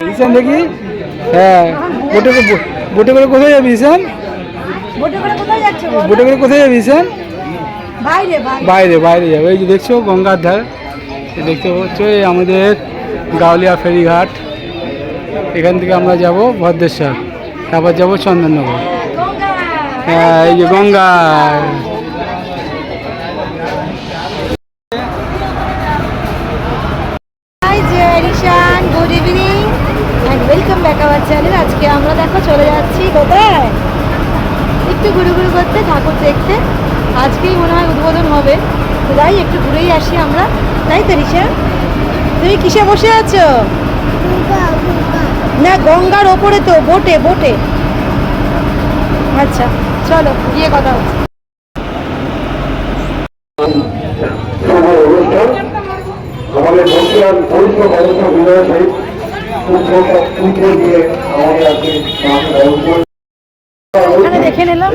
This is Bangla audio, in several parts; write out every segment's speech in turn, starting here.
ঈশান দেখি? হ্যাঁ। বোটে বোটে করে কোথায় যাবি ঈশান বোটে করে কোথায় যাবি ঈশান বাইরে বাইরে। যাবে। এই যে দেখছ গঙ্গার ধার। দেখতে পাচ্ছ এই আমাদের গাউলিয়া ফেরিঘাট। এখান থেকে আমরা যাব ভদ্রেশ্বর। তারপর যাব চন্দননগর। হ্যাঁ এই যে গঙ্গা। ব্যাক চ্যানেল আজকে আমরা দেখো চলে যাচ্ছি কোথায়? একটু ঘুরে ঘুরে করতে ঠাকুর দেখতে। আজকেই মনে হয় উদ্বোধন হবে। তো যাই একটু ঘুরেই আসি আমরা। তাই তো রিশা তুমি কিসে বসে আছো? না গঙ্গার ওপরে তো বোটে বোটে। আচ্ছা চলো গিয়ে কথা হচ্ছে আমাদের বর্তমান পরিষদ অবস্থা বিনয় এখানে দেখে নিলাম।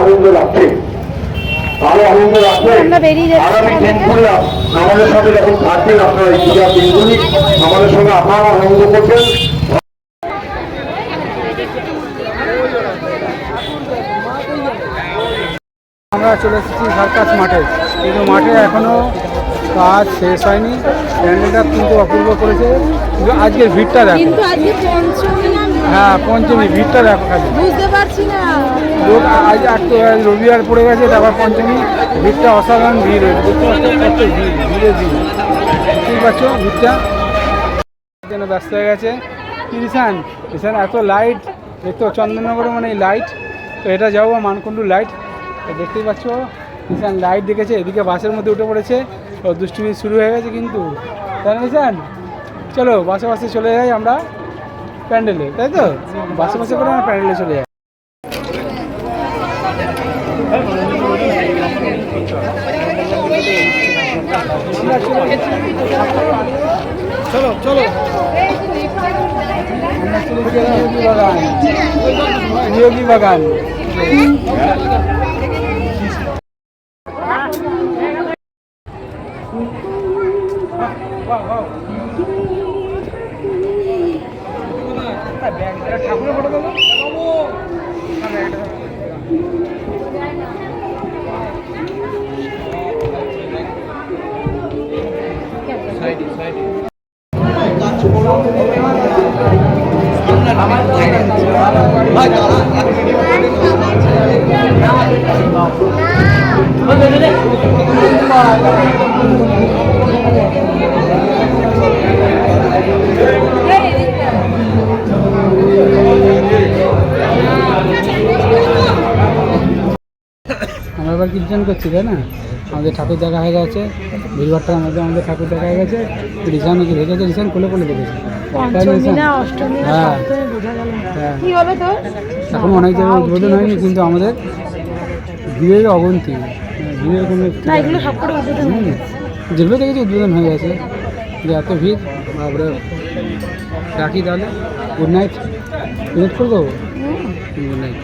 আনন্দ লাগছে আরও আনন্দ আমরা আগামী দিনগুলো আমাদের সাথে যখন থাকবেন আপনারা এই পূজার দিনগুলি আমাদের সঙ্গে আপনারা আনন্দ করবেন। আমরা চলে এসেছি সার্কাস মাঠে। কিন্তু মাঠে এখনও কাজ শেষ হয়নি। প্যান্ডেলটা কিন্তু অপূর্ব করেছে। কিন্তু আজকের ভিড়টা দেখো। কিন্তু আজকে পঞ্চমী হ্যাঁ পঞ্চমী ভিড়টা দেখো খালি। বুঝতে পারছি না। লোক আজ একটু রবিবার পড়ে গেছে তারপর পঞ্চমী। ভিড়টা অসাধারণ ভিড় হয়েছে। কত ভিড় ভিড়ে ভিড়। বুঝতেই পারছ ভিড়টা যেন ব্যস্ত হয়ে গেছে। কি রিসান রিসান এত লাইট দেখতে চন্দননগরে মানে লাইট তো এটা যাব মানকুণ্ডু লাইট দেখতেই পাচ্ছ রিসান লাইট দেখেছে, এদিকে বাসের মধ্যে উঠে পড়েছে। ও দুষ্টুমি শুরু হয়ে গেছে কিন্তু। তাই না রিসান চলো, বাসে বাসে চলে যাই আমরা প্যান্ডেলে, তাই তো? বাসে বাসে করে আমরা প্যান্ডেলে চলে যাই। চলো চলো। বাগান বাগান ঠাকুরের ফটো দেবো আমরা কীর্তন করছি তাই না? আমাদের ঠাকুর দেখা হয়ে গেছে ভিড়ভাড়টার মধ্যে আমাদের ঠাকুর দেখা হয়ে গেছে রিসান কি দেখেছে রিসান কোলে কোলে দেখেছে। হ্যাঁ। হ্যাঁ। এখন অনেক জায়গায় উদ্বোধন হয়নি কিন্তু আমাদের ভিড়ের অবন্তি ভিড়ের কোনো হয়ে। যেগুলো দেখেছি উদ্বোধন হয়ে গেছে যে এত ভিড়। বাপরে রাখি তাহলে গুড নাইট গুড নাইট করে দেবো গুড নাইট